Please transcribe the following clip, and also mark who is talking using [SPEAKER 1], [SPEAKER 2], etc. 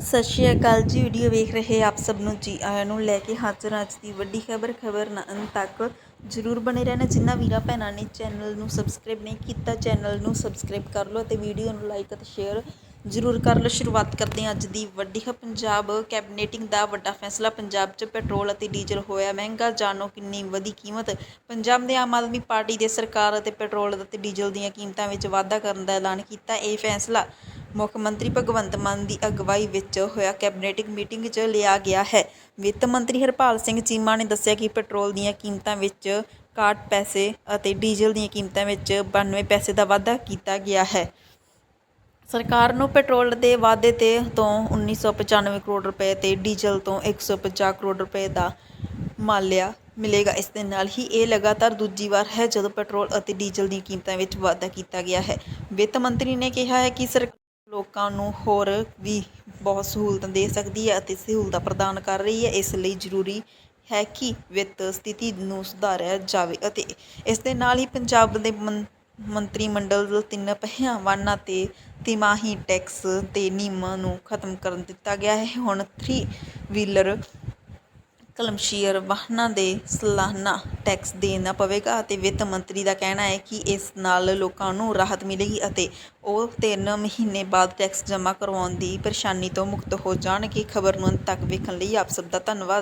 [SPEAKER 1] ਸਤਿ ਸ਼੍ਰੀ ਅਕਾਲ ਜੀ, ਵੀਡੀਓ ਵੇਖ ਰਹੇ ਆਪ ਸਭ ਨੂੰ ਜੀ, ਆਇਆਂ ਨੂੰ ਲੈ ਕੇ ਹਾਜ਼ਰ ਅੱਜ ਦੀ ਵੱਡੀ ਖਬਰ ਖਬਰ ਨਾ ਅੰਤ ਤੱਕ ਜਰੂਰ ਬਣੇ ਰਹਿਣਾ। ਜਿਨ੍ਹਾਂ ਵੀਰਾਂ ਭੈਣਾਂ ਨੇ ਚੈਨਲ ਨੂੰ ਸਬਸਕ੍ਰਾਈਬ ਨਹੀਂ ਕੀਤਾ, ਚੈਨਲ ਨੂੰ ਸਬਸਕ੍ਰਾਈਬ ਕਰ ਲਓ ਅਤੇ ਵੀਡੀਓ ਨੂੰ ਲਾਈਕ ਅਤੇ ਸ਼ੇਅਰ ਜਰੂਰ ਕਰ ਲਓ। ਸ਼ੁਰੂਆਤ ਕਰਦੇ ਹਾਂ ਅੱਜ ਦੀ ਵੱਡੀ ਖਬਰ। ਪੰਜਾਬ ਕੈਬਨਿਟਿੰਗ ਦਾ ਵੱਡਾ ਫੈਸਲਾ, ਪੰਜਾਬ 'ਚ ਪੈਟਰੋਲ ਅਤੇ ਡੀਜ਼ਲ ਹੋਇਆ ਮਹਿੰਗਾ, ਜਾਣੋ ਕਿੰਨੀ ਵਧੀ ਕੀਮਤ। ਪੰਜਾਬ ਦੇ ਆਮ ਆਦਮੀ ਪਾਰਟੀ ਦੇ ਸਰਕਾਰ ਅਤੇ ਪੈਟਰੋਲ ਅਤੇ ਡੀਜ਼ਲ ਦੀਆਂ ਕੀਮਤਾਂ ਵਿੱਚ ਵਾਧਾ ਕਰਨ ਦਾ ਐਲਾਨ ਕੀਤਾ। ਇਹ ਫੈਸਲਾ ਮੁੱਖ ਮੰਤਰੀ ਭਗਵੰਤ ਮਾਨ ਦੀ ਅਗਵਾਈ ਵਿੱਚ ਹੋਇਆ ਕੈਬਨਿਟ ਮੀਟਿੰਗ 'ਚ ਲਿਆ ਗਿਆ ਹੈ। ਵਿੱਤ ਮੰਤਰੀ ਹਰਪਾਲ ਸਿੰਘ ਚੀਮਾ ਨੇ ਦੱਸਿਆ ਕਿ ਪੈਟਰੋਲ ਦੀਆਂ ਕੀਮਤਾਂ ਵਿੱਚ 61 ਪੈਸੇ ਅਤੇ ਡੀਜ਼ਲ ਦੀਆਂ ਕੀਮਤਾਂ ਵਿੱਚ 92 ਪੈਸੇ ਦਾ ਵਾਧਾ ਕੀਤਾ ਗਿਆ ਹੈ। ਸਰਕਾਰ ਨੂੰ ਪੈਟਰੋਲ ਦੇ ਵਾਧੇ ਤੇ ਤੋਂ 1995 ਕਰੋੜ ਰੁਪਏ ਤੇ ਡੀਜ਼ਲ ਤੋਂ 150 ਕਰੋੜ ਰੁਪਏ ਦਾ ਮਾਲਿਆ ਮਿਲੇਗਾ। ਇਸ ਦੇ ਨਾਲ ਹੀ ਇਹ ਲਗਾਤਾਰ ਦੂਜੀ ਵਾਰ ਹੈ ਜਦੋਂ ਪੈਟਰੋਲ ਅਤੇ ਡੀਜ਼ਲ ਦੀਆਂ ਕੀਮਤਾਂ ਵਿੱਚ ਵਾਧਾ ਕੀਤਾ ਗਿਆ ਹੈ। ਵਿੱਤ ਮੰਤਰੀ ਨੇ ਕਿਹਾ ਹੈ ਕਿ ਸਰਕਾਰ ਲੋਕਾਂ ਨੂੰ ਹੋਰ ਵੀ ਬਹੁਤ ਸਹੂਲਤਾਂ ਦੇ ਸਕਦੀ ਹੈ ਅਤੇ ਸਹੂਲਤਾਂ ਪ੍ਰਦਾਨ ਕਰ ਰਹੀ ਹੈ। ਇਸ ਲਈ ਜ਼ਰੂਰੀ ਹੈ ਕਿ ਵਿੱਤ ਸਥਿਤੀ ਨੂੰ ਸੁਧਾਰਿਆ ਜਾਵੇ ਅਤੇ ਇਸ ਦੇ ਨਾਲ ਹੀ ਪੰਜਾਬ ਦੇ ਮੰ- ਮੰਤਰੀ ਮੰਡਲ ਤਿੰਨ ਪਹਿਆਂ ਵਾਹਨਾਂ ਤੇ ਤਿਮਾਹੀ ਟੈਕਸ ਤੇ ਨਿਯਮਾਂ ਨੂੰ ਖਤਮ ਕਰ ਦਿੱਤਾ ਗਿਆ ਹੈ। ਹੁਣ 3 ਵੀਲਰ ਕਲਮਸ਼ੀਅਰ ਵਾਹਨਾਂ ਦੇ ਸਾਲਾਨਾ ਟੈਕਸ ਦੇਣਾ ਪਵੇਗਾ ਅਤੇ ਵਿੱਤ ਮੰਤਰੀ ਦਾ ਕਹਿਣਾ ਹੈ ਕਿ ਇਸ ਨਾਲ ਲੋਕਾਂ ਨੂੰ ਰਾਹਤ ਮਿਲੇਗੀ ਅਤੇ ਉਹ 3 ਮਹੀਨੇ ਬਾਅਦ ਟੈਕਸ ਜਮ੍ਹਾਂ ਕਰਵਾਉਣ ਦੀ ਪਰੇਸ਼ਾਨੀ ਤੋਂ ਮੁਕਤ ਹੋ ਜਾਣਗੇ। ਖਬਰ ਨੂੰ ਅੰਤ ਤੱਕ ਵੇਖਣ ਲਈ ਆਪ ਸਭ ਦਾ ਧੰਨਵਾਦ।